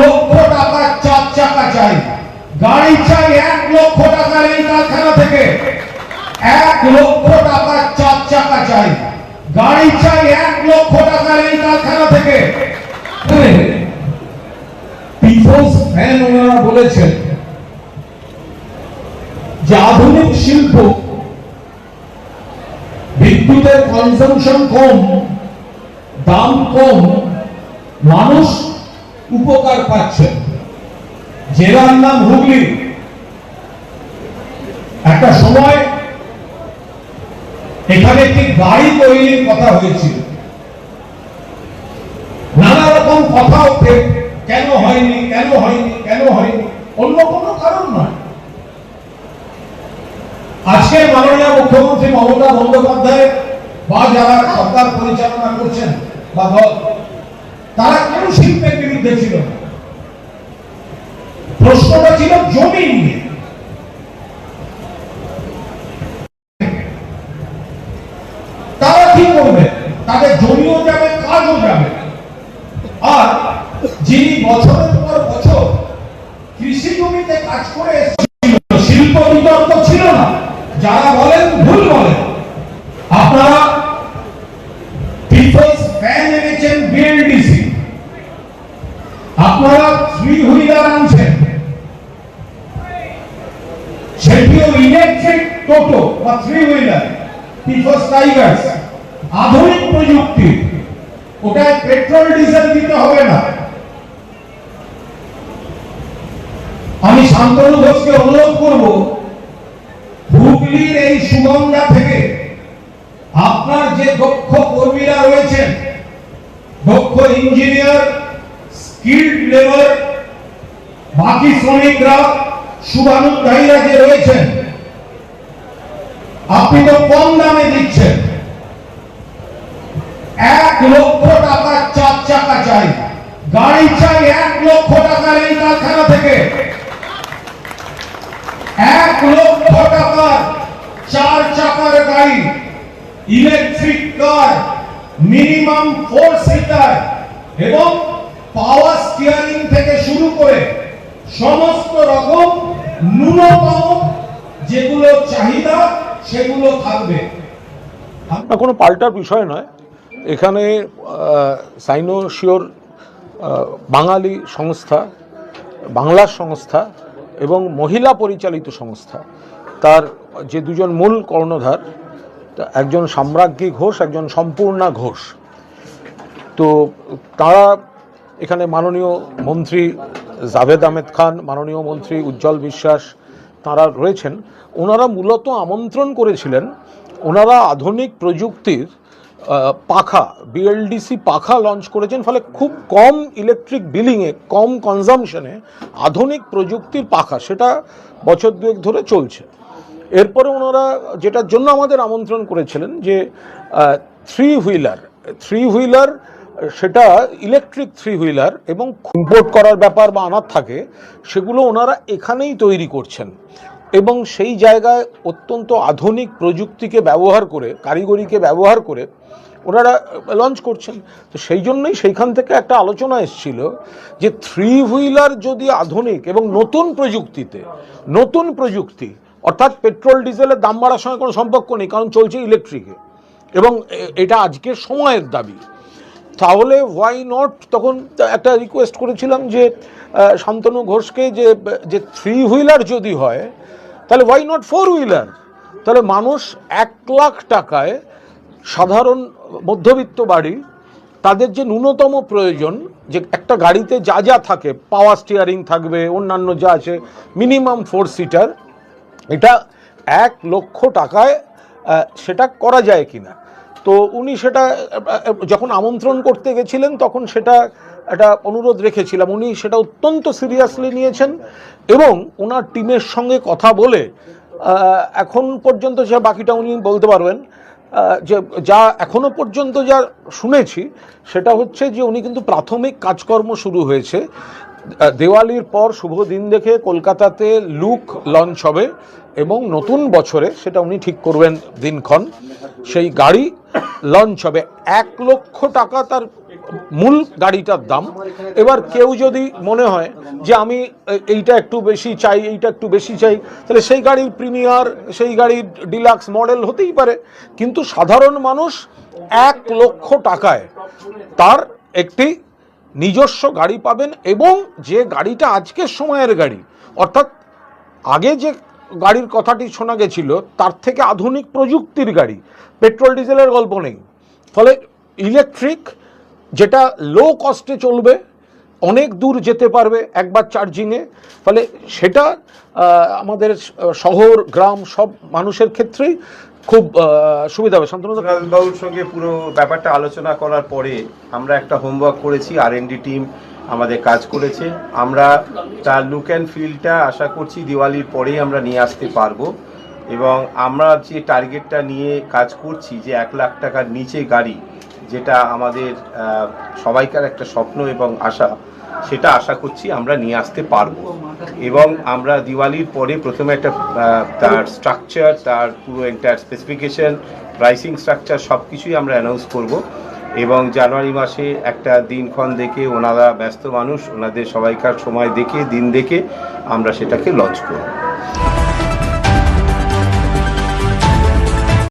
লক্ষ টাকার চার চাকা চাই। গাড়ি চাই এক লক্ষ টাকার এই কারখানা থেকে। এক লক্ষ টাকার চার চাকা চাই। গাড়ি চাই এক লক্ষ টাকার এই কারখানা থেকে। বলেছেন যে আধুনিক শিল্প বিদ্যুতের কনজামশন কম, দাম কম, মানুষ উপকার পাচ্ছে। জেলার নাম হুগলি। একটা সময় এখানে একটি গাড়ি তৈরির কথা হয়েছিল। নানা রকম কথা ওঠে, কেন হয়নি কেন হয়নি কেন হয়নি, অন্য কোনো কারণ নয়। আজকের মাননীয় মুখ্যমন্ত্রী মমতা বন্দ্যোপাধ্যায় বা যারা সরকার পরিচালনা করছেন বা ছিল। প্রশ্নটা ছিল জমি নিয়ে। তারা কি করবে তাদের জমিও যাবে, কাজও যাবে। আর যিনি বছরের পর বছর কৃষি জমিতে কাজ করে শিল্প বিতর্ক ছিল না, যারা বলেন সেটিও ইলেকট্রিক টোটো বা থ্রি হুইলার পিপলস টাইগার্স আধুনিক প্রযুক্তি ওটায় পেট্রোল, ডিজেল দিতে হবে না। আমি শান্তনু ঘোষকে অনুরোধ করব, হুগলির এই সুগন্ধা থেকে আপনার যে দক্ষ কর্মীরা রয়েছেন, দক্ষ ইঞ্জিনিয়ার স্কিল্ড লেবার বাকি শ্রমিকরা শুভানুধ্যায়ীরা যে রয়েছেন, আপনি তো কম দামে দিচ্ছেন। এক লক্ষ টাকার চার চাকা চাই। গাড়ি চাই এক লক্ষ টাকার এই কারখানা থেকে। এক লক্ষ টাকার চার চাকার গাড়ি, electric car, minimum four seater এবং পাওয়ার স্টিয়ারিং থেকে শুরু করে সমস্ত রকম কোনো পাল্টার বিষয় নয়। এখানে সাইনোশিওর বাঙালি সংস্থা, বাংলার সংস্থা এবং মহিলা পরিচালিত সংস্থা, তার যে দুজন মূল কর্ণধার একজন সাম্রাজ্ঞী ঘোষ, একজন সম্পূর্ণা ঘোষ। তো তারা এখানে মাননীয় মন্ত্রী জাভেদ আহমেদ খান, মাননীয় মন্ত্রী উজ্জ্বল বিশ্বাস, তারা রয়েছেন। ওনারা মূলত আমন্ত্রণ করেছিলেন, ওনারা আধুনিক প্রযুক্তির পাখা বিএলডিসি পাখা লঞ্চ করেছেন, ফলে খুব কম ইলেকট্রিক বিলিংয়ে কম কনজামশনে আধুনিক প্রযুক্তির পাখা, সেটা বছর দুয়েক ধরে চলছে। এরপরে ওনারা যেটার জন্য আমাদের আমন্ত্রণ করেছিলেন যে থ্রি হুইলার থ্রি হুইলার সেটা ইলেকট্রিক থ্রি হুইলার এবং ইম্পোর্ট করার ব্যাপার বা আনার থাকে, সেগুলো ওনারা এখানেই তৈরি করছেন। এবং সেই জায়গায় অত্যন্ত আধুনিক প্রযুক্তিকে ব্যবহার করে, কারিগরিকে ব্যবহার করে ওনারা লঞ্চ করছেন। তো সেই জন্যই সেইখান থেকে একটা আলোচনা এসেছিল যে থ্রি হুইলার যদি আধুনিক এবং নতুন প্রযুক্তিতে, নতুন প্রযুক্তি, অর্থাৎ পেট্রোল ডিজেলের দাম বাড়ার সঙ্গে কোনো সম্পর্ক নেই, কারণ চলছে ইলেকট্রিকে এবং এটা আজকের সময়ের দাবি। তাহলে ওয়াই নট তখন একটা রিকোয়েস্ট করেছিলাম যে শান্তনু ঘোষকে যে যে থ্রি হুইলার যদি হয়, তাহলে ওয়াই নট ফোর হুইলার তাহলে মানুষ এক লাখ টাকায় সাধারণ মধ্যবিত্ত বাড়ি, তাদের যে ন্যূনতম প্রয়োজন, যে একটা গাড়িতে যা যা থাকে পাওয়ার স্টিয়ারিং থাকবে, অন্যান্য যা আছে মিনিমাম ফোর সিটার এটা এক লক্ষ টাকায় সেটা করা যায় কিনা? তো উনি সেটা, যখন আমন্ত্রণ করতে গেছিলেন, তখন সেটা একটা অনুরোধ রেখেছিলাম। উনি সেটা অত্যন্ত সিরিয়াসলি নিয়েছেন এবং ওনার টিমের সঙ্গে কথা বলে এখন পর্যন্ত সে বাকিটা উনি বলতে পারবেন যে যা এখনও পর্যন্ত যা শুনেছি, সেটা হচ্ছে যে উনি কিন্তু প্রাথমিক কাজকর্ম শুরু হয়েছে। দেওয়ালির পর শুভ দিন দেখে কলকাতাতে লুক লঞ্চ হবে এবং নতুন বছরে সেটা উনি ঠিক করবেন দিনক্ষণ। সেই গাড়ি লঞ্চ হবে। এক লক্ষ টাকা তার মূল গাড়িটার দাম। এবার কেউ যদি মনে হয় যে আমি এইটা একটু বেশি চাই, এইটা একটু বেশি চাই, তাহলে সেই গাড়ির প্রিমিয়ার, সেই গাড়ির ডিলাক্স মডেল হতেই পারে। কিন্তু সাধারণ মানুষ এক লক্ষ টাকায় তার একটি নিজস্ব গাড়ি পাবেন এবং যে গাড়িটা আজকের সময়ের গাড়ি, অর্থাৎ আগে যে গাড়ির কথাটি শোনা গেছিল, তার থেকে আধুনিক প্রযুক্তির গাড়ি, পেট্রোল, ডিজেলের গল্প নেই। ফলে ইলেকট্রিক, যেটা লো কস্টে চলবে, অনেক দূর যেতে পারবে একবার চার্জিংয়ে ফলে সেটা আমাদের শহর, গ্রাম, সব মানুষের ক্ষেত্রেই খুব সুবিধা হবে। শান্তনু বাবুর সঙ্গে পুরো ব্যাপারটা আলোচনা করার পরে আমরা একটা হোমওয়ার্ক করেছি আর টিম আমাদের কাজ করেছে। আমরা তার লুক অ্যান্ড ফিলটা আশা করছি দিওয়ালির পরেই আমরা নিয়ে আসতে পারব। এবং আমরা যে টার্গেটটা নিয়ে কাজ করছি, যে এক লাখ টাকার নিচে গাড়ি, যেটা আমাদের সবাইকার একটা স্বপ্ন এবং আশা সেটা আশা করছি আমরা নিয়ে আসতে পারব। এবং আমরা দিওয়ালির পরে প্রথমে একটা তার স্ট্রাকচার তার পুরো এন্টায়ার স্পেসিফিকেশন প্রাইসিং স্ট্রাকচার সব কিছুই আমরা অ্যানাউন্স করব। এবং জানুয়ারি মাসে একটা দিনক্ষণ দেখে ওনারা ব্যস্ত মানুষ, ওনাদের সবাইকার সময় দেখে, দিন দেখে আমরা সেটাকে লঞ্চ করব।